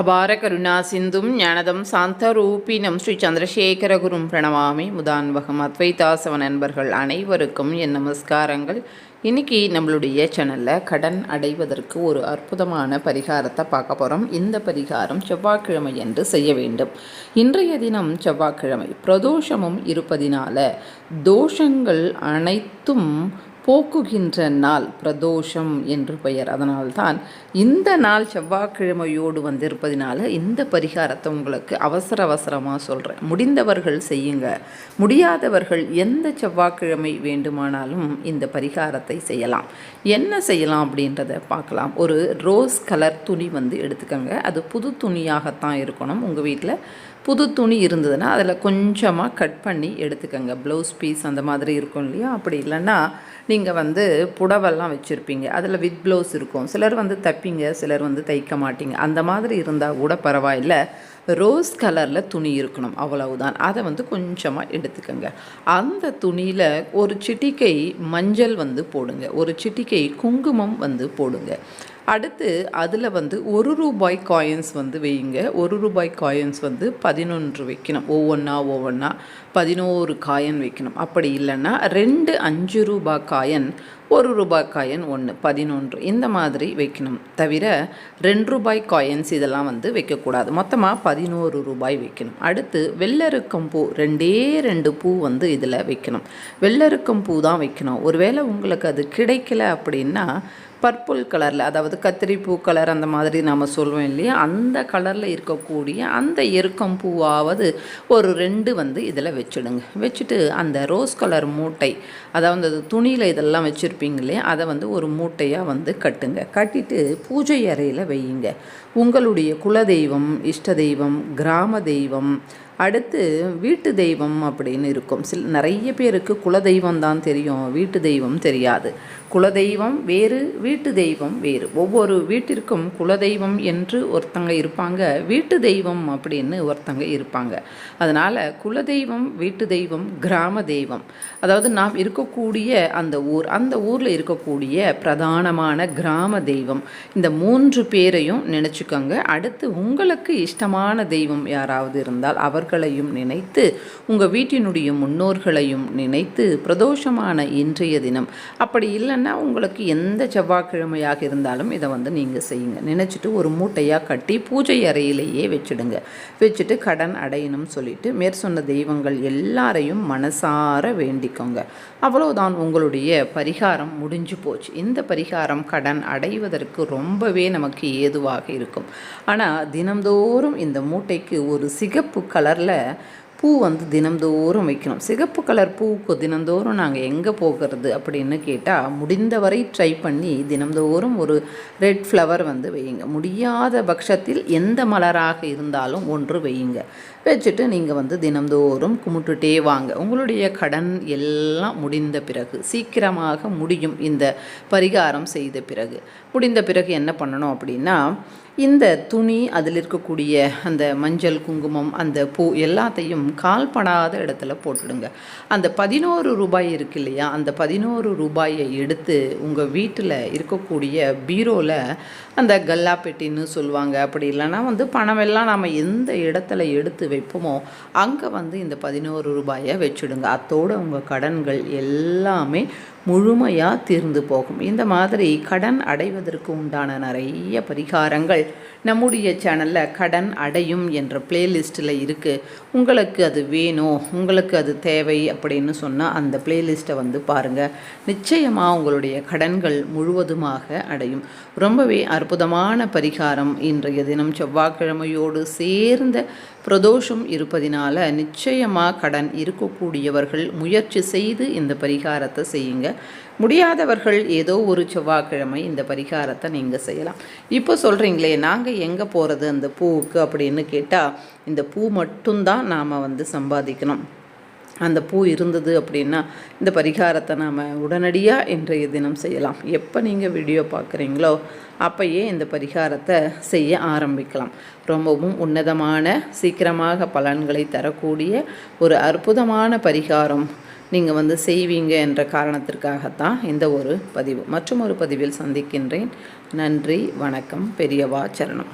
அபார கருணா சிந்தும் ஞானதம் சாந்தரூபினம் ஸ்ரீ சந்திரசேகரகுரும் பிரணவாமி முதான்வகம் அத்வைதாசவ நண்பர்கள் அனைவருக்கும் என் நமஸ்காரங்கள். இன்னைக்கு நம்மளுடைய சேனலில் கடன் அடைவதற்கு ஒரு அற்புதமான பரிகாரத்தை பார்க்க போகிறோம் இந்த பரிகாரம் செவ்வாய்க்கிழமை என்று செய்ய வேண்டும். இன்றைய தினம் செவ்வாய்க்கிழமை பிரதோஷமும் இருப்பதினால தோஷங்கள் அனைத்தும் போக்குகின்ற நாள் பிரதோஷம் என்று பெயர். அதனால்தான் இந்த நாள் செவ்வாய்க்கிழமையோடு வந்திருப்பதினால இந்த பரிகாரத்தை உங்களுக்கு அவசர அவசரமாக சொல்கிறேன் முடிந்தவர்கள் செய்யுங்க. முடியாதவர்கள் எந்த செவ்வாய்க்கிழமை வேண்டுமானாலும் இந்த பரிகாரத்தை செய்யலாம். என்ன செய்யலாம் அப்படின்றத பார்க்கலாம். ஒரு ரோஸ் கலர் துணி வந்து எடுத்துக்கோங்க. அது புது துணியாகத்தான் இருக்கணும். உங்கள் வீட்டில் புது துணி இருந்ததுன்னா அதில் கொஞ்சமாக கட் பண்ணி எடுத்துக்கோங்க. ப்ளவுஸ் பீஸ் அந்த மாதிரி இருக்கும் இல்லையா? அப்படி இல்லைன்னா நீங்கள் வந்து புடவெல்லாம் வச்சுருப்பீங்க. அதில் வித் ப்ளவுஸ் இருக்கும். சிலர் வந்து தைப்பீங்க சிலர் வந்து தைக்க மாட்டீங்க. அந்த மாதிரி இருந்தால் கூட பரவாயில்ல. ரோஸ் கலரில் துணி இருக்கணும். அவ்வளவுதான். அதை வந்து கொஞ்சமாக எடுத்துக்கோங்க. அந்த துணியில் ஒரு சிட்டிக்கை மஞ்சள் வந்து போடுங்க. ஒரு சிட்டிக்கை குங்குமம் வந்து போடுங்க. அடுத்து அதில் வந்து ஒரு ரூபாய் காயின்ஸ் வந்து வையுங்க. ஒரு ரூபாய் காயின்ஸ் வந்து பதினொன்று வைக்கணும். ஒவ்வொன்றா ஒவ்வொன்றா பதினோரு காயின் வைக்கணும். அப்படி இல்லைன்னா ரெண்டு அஞ்சு ரூபாய் காயின் ஒரு ரூபாய் காயின் ஒன்று பதினொன்று இந்த மாதிரி வைக்கணும். தவிர ரெண்டு ரூபாய் காயின்ஸ் இதெல்லாம் வந்து வைக்கக்கூடாது. மொத்தமாக பதினோரு ரூபாய் வைக்கணும். அடுத்து வெள்ளருக்கம் பூ ரெண்டே ரெண்டு பூ வந்து இதில் வைக்கணும். வெள்ளருக்கம் பூ தான் வைக்கணும். ஒருவேளை உங்களுக்கு அது கிடைக்கல அப்படின்னா பர்பிள் கலரில் அதாவது கத்திரி பூ கலர் அந்த மாதிரி நம்ம சொல்லுவோம் இல்லையா? அந்த கலரில் இருக்கக்கூடிய அந்த எருக்கம் பூவாவது ஒரு ரெண்டு வந்து இதில் வச்சுடுங்க. வச்சுட்டு அந்த ரோஸ் கலர் மூட்டை அதாவது அந்த துணியில் இதெல்லாம் வச்சுருப்பீங்க இல்லையா அதை வந்து ஒரு மூட்டையாக வந்து கட்டுங்க. கட்டிட்டு பூஜை அறையில் வையுங்க. உங்களுடைய குலதெய்வம் இஷ்ட தெய்வம் கிராம தெய்வம் அடுத்து வீட்டு தெய்வம் அப்படின்னு இருக்கும். சில நிறைய பேருக்கு குலதெய்வம் தான் தெரியும். வீட்டு தெய்வம் தெரியாது. குலதெய்வம் வேறு வீட்டு தெய்வம் வேறு. ஒவ்வொரு வீட்டிற்கும் குலதெய்வம் என்று ஒருத்தங்க இருப்பாங்க. வீட்டு தெய்வம் அப்படின்னு ஒருத்தங்க இருப்பாங்க. அதனால் குலதெய்வம் வீட்டு தெய்வம் கிராம தெய்வம். அதாவது நாம் இருக்கக்கூடிய அந்த ஊர் அந்த ஊரில் இருக்கக்கூடிய பிரதானமான கிராம தெய்வம். இந்த மூன்று பேரையும் நினச்சிக்கோங்க. அடுத்து உங்களுக்கு இஷ்டமான தெய்வம் யாராவது இருந்தால் அவர் அவர்களையும் நினைத்து உங்கள் வீட்டினுடைய முன்னோர்களையும் நினைத்து பிரதோஷமான இன்றைய தினம். அப்படி இல்லைன்னா உங்களுக்கு எந்த செவ்வாய்க்கிழமையாக இருந்தாலும் இதை வந்து நீங்கள் செய்யுங்க. நினச்சிட்டு ஒரு மூட்டையாக கட்டி பூஜை அறையிலேயே வச்சுடுங்க. வச்சுட்டு கடன் அடையணும்னு சொல்லிட்டு மேற்சொன்ன தெய்வங்கள் எல்லாரையும் மனசார வேண்டிக்கோங்க. அவ்வளோதான் உங்களுடைய பரிகாரம் முடிஞ்சு போச்சு. இந்த பரிகாரம் கடன் அடைவதற்கு ரொம்பவே நமக்கு ஏதுவாக இருக்கும். ஆனால் தினந்தோறும் இந்த மூட்டைக்கு ஒரு சிகப்பு கலர் கலரில் பூ வந்து தினந்தோறும் வைக்கணும். சிகப்பு கலர் பூவுக்கு தினந்தோறும் நாங்கள் எங்கே போகிறது அப்படின்னு கேட்டால் முடிந்தவரை ட்ரை பண்ணி தினந்தோறும் ஒரு ரெட் ஃப்ளவர் வந்து வையுங்க. முடியாத பட்சத்தில் எந்த மலராக இருந்தாலும் ஒன்று வையுங்க. வச்சுட்டு நீங்கள் வந்து தினந்தோறும் கும்பிட்டுட்டே வாங்க. உங்களுடைய கடன் எல்லாம் முடிந்த பிறகு சீக்கிரமாக முடியும் இந்த பரிகாரம் செய்த பிறகு. முடிந்த பிறகு என்ன பண்ணணும் அப்படின்னா இந்த துணி அதில் இருக்கக்கூடிய அந்த மஞ்சள் குங்குமம் அந்த பூ எல்லாத்தையும் கால்படாத இடத்துல போட்டுடுங்க. அந்த பதினோரு ரூபாய் இருக்கு இல்லையா? அந்த பதினோரு ரூபாயை எடுத்து உங்கள் வீட்டில் இருக்கக்கூடிய பீரோவில் அந்த கல்லா பெட்டின்னு சொல்லுவாங்க. அப்படி இல்லைன்னா வந்து பணமெல்லாம் நம்ம எந்த இடத்துல எடுத்து வைப்போமோ அங்கே வந்து இந்த பதினோரு ரூபாயை வச்சுடுங்க. அத்தோடு உங்கள் கடன்கள் எல்லாமே முழுமையாக தீர்ந்து போகும். இந்த மாதிரி கடன் அடைவதற்கு உண்டான நிறைய பரிகாரங்கள் நம்முடைய சேனலில் கடன் அடையும் என்ற பிளேலிஸ்ட்டில் இருக்குது உங்களுக்கு அது வேணும் உங்களுக்கு அது தேவை அப்படின்னு சொன்னால் அந்த பிளேலிஸ்ட்டை வந்து பாருங்கள் நிச்சயமாக உங்களுடைய கடன்கள் முழுவதுமாக அடையும். ரொம்பவே அற்புதமான பரிகாரம் இன்றைய தினம். செவ்வாய்க்கிழமையோடு சேர்ந்த பிரதோஷம் இருப்பதினால நிச்சயமாக கடன் இருக்கக்கூடியவர்கள் முயற்சி செய்து இந்த பரிகாரத்தை செய்யுங்க. முடியாதவர்கள் ஏதோ ஒரு செவ்வாய்க்கிழமை இந்த பரிகாரத்தை நீங்கள் செய்யலாம். இப்போ சொல்கிறீங்களே நாங்கள் எங்கே போகிறது அந்த பூவுக்கு அப்படின்னு கேட்டால் இந்த பூ மட்டும்தான் நாம் வந்து சம்பாதிக்கணும். அந்த பூ இருந்தது அப்படின்னா இந்த பரிகாரத்தை நாம் உடனடியாக இன்றைய தினம் செய்யலாம். எப்போ நீங்கள் வீடியோ பார்க்குறீங்களோ அப்பயே இந்த பரிகாரத்தை செய்ய ஆரம்பிக்கலாம். ரொம்பவும் உன்னதமான சீக்கிரமாக பலன்களை தரக்கூடிய ஒரு அற்புதமான பரிகாரம் நீங்கள் வந்து செய்வீங்க என்ற காரணத்திற்காகத்தான் இந்த ஒரு பதிவு. மற்றும் ஒரு பதிவில் சந்திக்கின்றேன். நன்றி வணக்கம் பெரியவா சரணம்.